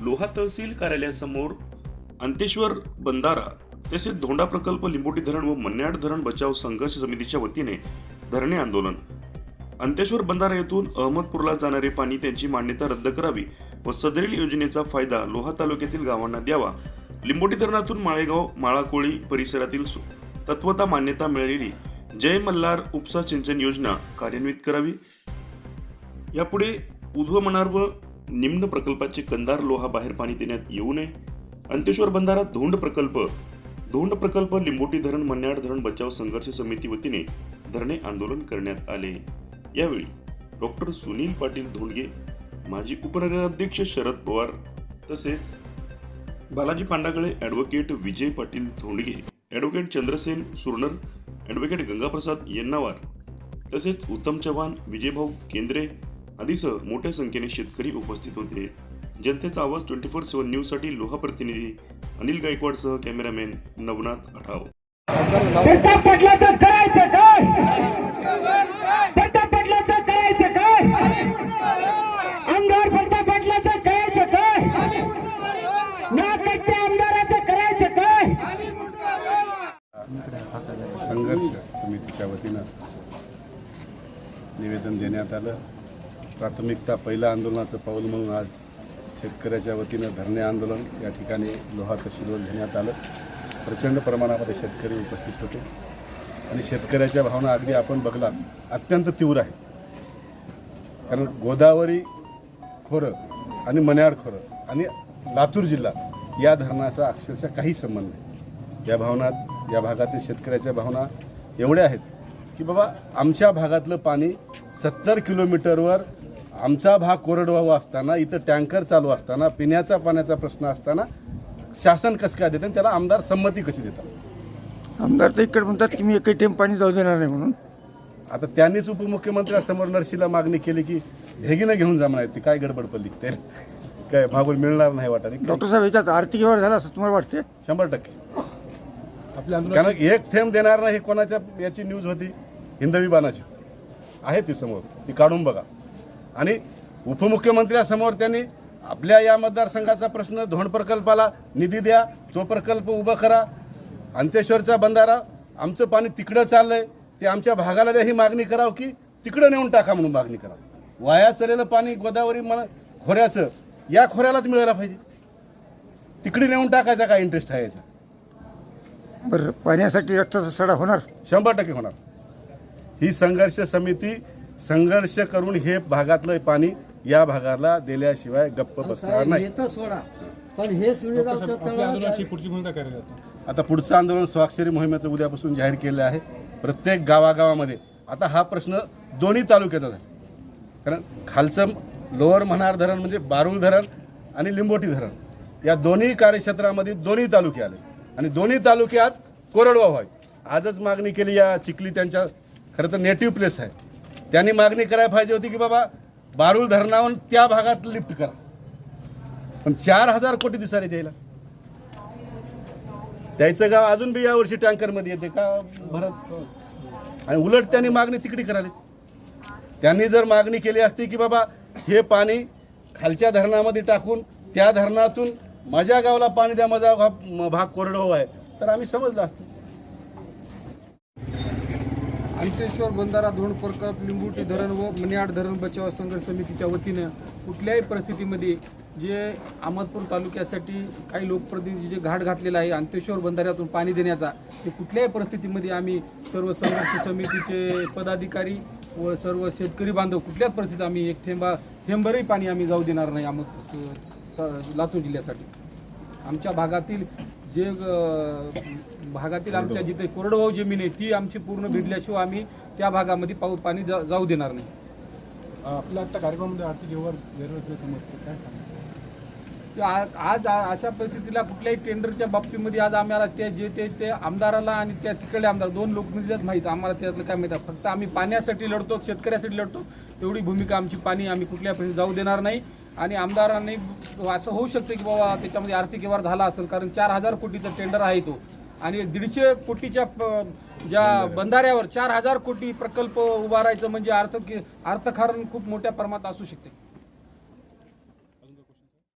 लोहा तहसील कार्यालयासमोर अंतेश्वर बंधारा तसेच धोंडा प्रकल्प लिंबोटी धरण व मन्याड धरण बचाव संघर्ष समितीच्या वतीने धरणे आंदोलन. अंतेश्वर बंधारा येथून अहमदपूरला जाणारे पाणी त्यांची मान्यता रद्द करावी व सदरील योजनेचा फायदा लोहा तालुक्यातील गावांना द्यावा. लिंबोटी धरणातून माळेगाव माळाकोळी परिसरातील सु- तत्वता मान्यता मिळालेली जय मल्हार उपसा सिंचन योजना कार्यान्वित करावी. यापुढे उध्व मनार व निम्न प्रकल्पाचे कंदार लोहा बाहेर पाणी देण्यात येऊ नये. अंतेश्वर बंधारा धोंड प्रकल्प. धोंड प्रकल्प लिंबोटी धरण मन्याड धरण बचाव संघर्ष समिती वतीने धरणे आंदोलन करण्यात आले. यावेळी डॉक्टर सुनील पाटील धोंडगे माजी उपनगराध्यक्ष शरद पवार तसेच Balaji Pandagale advocate Vijay Patil Dhondge advocate Chandrasen Surnar advocate Gangaprasad Yennawar तसेच उत्तम चव्हाण विजयभाऊ केंद्रे आदीसह मोठ्या संख्येने शेतकरी उपस्थित होते. जनतेचा आवाज ट्वेंटी फोर सेव्हन न्यूजसाठी लोहा प्रतिनिधी अनिल गायकवाडसह कॅमेरामॅन नवनाथ आठाव. संघर्ष समितीच्या वतीनं निवेदन देण्यात आलं. प्राथमिकता पहिलं आंदोलनाचं पाऊल म्हणून आज शेतकऱ्याच्या वतीनं धरणे आंदोलन या ठिकाणी लोहा तहसीलवर घेण्यात आलं. प्रचंड प्रमाणामध्ये शेतकरी उपस्थित होते. आणि शेतकऱ्याच्या भावना अगदी आपण बघला अत्यंत तीव्र आहे. कारण गोदावरी खोरं आणि मन्याड खोरं आणि लातूर जिल्हा या धरणाचा अक्षरशः काही संबंध नाही. या भावनात या भागातील शेतकऱ्याच्या भावना एवढ्या आहेत की बाबा आमच्या भागातलं पाणी सत्तर किलोमीटरवर आमचा भाग कोरडवाहू असताना इथं टँकर चालू असताना पिण्याचा पाण्याचा प्रश्न असताना शासन कसं काय देतं? आणि त्याला आमदार संमती कशी देतात? आमदार तर इकडे म्हणतात की मी एकही टेम पाणी जाऊ देणार नाही म्हणून. आता त्यांनीच उपमुख्यमंत्र्यासमोर नरसीला मागणी केली की भेगीनं घेऊन जा म्हणायची काय गडबड पडली ते काय भागून मिळणार नाही वाटत डॉक्टर साहेब याच्यात आर्थिक व्यवहार झाला असं तुम्हाला वाटते शंभर टक्के. कारण एक थेंब देणार नाही कोणाच्या याची न्यूज होती हिंदवी बाणाची. आहे ती समोर ती काढून बघा. आणि उपमुख्यमंत्र्यासमोर त्यांनी आपल्या या मतदारसंघाचा प्रश्न धोंड प्रकल्पाला निधी द्या तो प्रकल्प उभा करा अंतेश्वरचा बंधारा आमचं पाणी तिकडं चाललंय ते आमच्या भागाला द्या ही मागणी करावं की तिकडं नेऊन टाका म्हणून मागणी करा वाया चाललेलं पाणी गोदावरी मन खोऱ्याचं या खोऱ्यालाच मिळायला पाहिजे. तिकडे नेऊन टाकायचा काय इंटरेस्ट आहे याचा? बरं पाण्यासाठी रक्ताचा सडा होणार? शंभर टक्के होणार. ही संघर्ष समिती संघर्ष करून हे भागातलं पाणी या भागाला दिल्याशिवाय गप्प बसणार नाही. सोडा. पण हे आता पुढचं आंदोलन स्वाक्षरी मोहिमेचं उद्यापासून जाहीर केलं आहे. प्रत्येक गावागावामध्ये. आता हा प्रश्न दोन्ही तालुक्याचा आहे कारण खालचं लोअर म्हणार धरण म्हणजे बारुल धरण आणि लिंबोटी धरण. या दोन्ही कार्यक्षेत्रामध्ये दोन्ही तालुके आले. आणि दोन्ही तालुक्यात कोरडवाहू आहे आजच मागणी केली या चिखली त्यांच्या खरं तर नेटिव्ह प्लेस आहे. त्यांनी मागणी करायला पाहिजे होती की बाबा बारुल धरणावरून त्या भागात लिफ्ट करा. पण चार हजार कोटी दिसारे द्यायला. त्याचं गाव अजून बी यावर्षी टँकरमध्ये येते का? भरत. आणि उलट त्यांनी मागणी तिकडी करावी त्यांनी जर मागणी केली असती की बाबा हे पाणी खालच्या धरणामध्ये टाकून त्या धरणातून माझ्या गावाला पाणी द्या माझा भाग भाग कोरडवाहू आहे. तर आम्ही समजलं असतं. अंतेश्वर बंधारा धोरण प्रकल्प लिंबुटी धरण व मनियाड धरण बचाव संघर्ष समितीच्या वतीनं कुठल्याही परिस्थितीमध्ये जे अहमदपूर तालुक्यासाठी काही लोकप्रतिनिधी जे घाट घातलेला आहे अंतेश्वर बंधाऱ्यातून पाणी देण्याचा ते कुठल्याही परिस्थितीमध्ये आम्ही सर्व संघर्ष समितीचे पदाधिकारी व सर्व शेतकरी बांधव कुठल्याच परिस्थितीत आम्ही एक थेंबा थेंबरही पाणी आम्ही जाऊ देणार नाही अहमद लातूर जिल्ह्यासाठी. आमच्या भागातील जे भागातील आमच्या जिथे कोरडवाहू जमीन आहे ती आमची पूर्ण भिडल्याशिवाय आम्ही त्या भागामध्ये पाऊ पाणी जा- जाऊ देणार नाही. आपल्या आता कार्यक्रमामध्ये आर्थिक व्यवहार गैरव्यवहार समजतो काय सांगा ते आ- आज आ- अशा परिस्थितीला कुठल्याही टेंडरच्या बाबतीमध्ये आज आम्हाला ते जे ते ते आमदाराला आणि त्या तिकडले आमदार दोन लोकप्रतिनिधीलाच माहीत आम्हाला त्यातलं काय माहीत. फक्त आम्ही पाण्यासाठी लढतो शेतकऱ्यासाठी लढतो तेवढी भूमिका आमची पाणी आम्ही कुठल्या परिस्थितीत जाऊ देणार नाही. आणि आमदारांनी असं होऊ शकतं की बाबा त्याच्यामध्ये आर्थिक व्यवहार झाला असेल कारण चार हजार कोटीचा टेंडर आहे तो. आणि दीडशे कोटीच्या प- ज्या बंधाऱ्यावर चार हजार कोटी प्रकल्प उभारायचं म्हणजे अर्थ अर्थकारण खूप मोठ्या प्रमाणात असू शकते.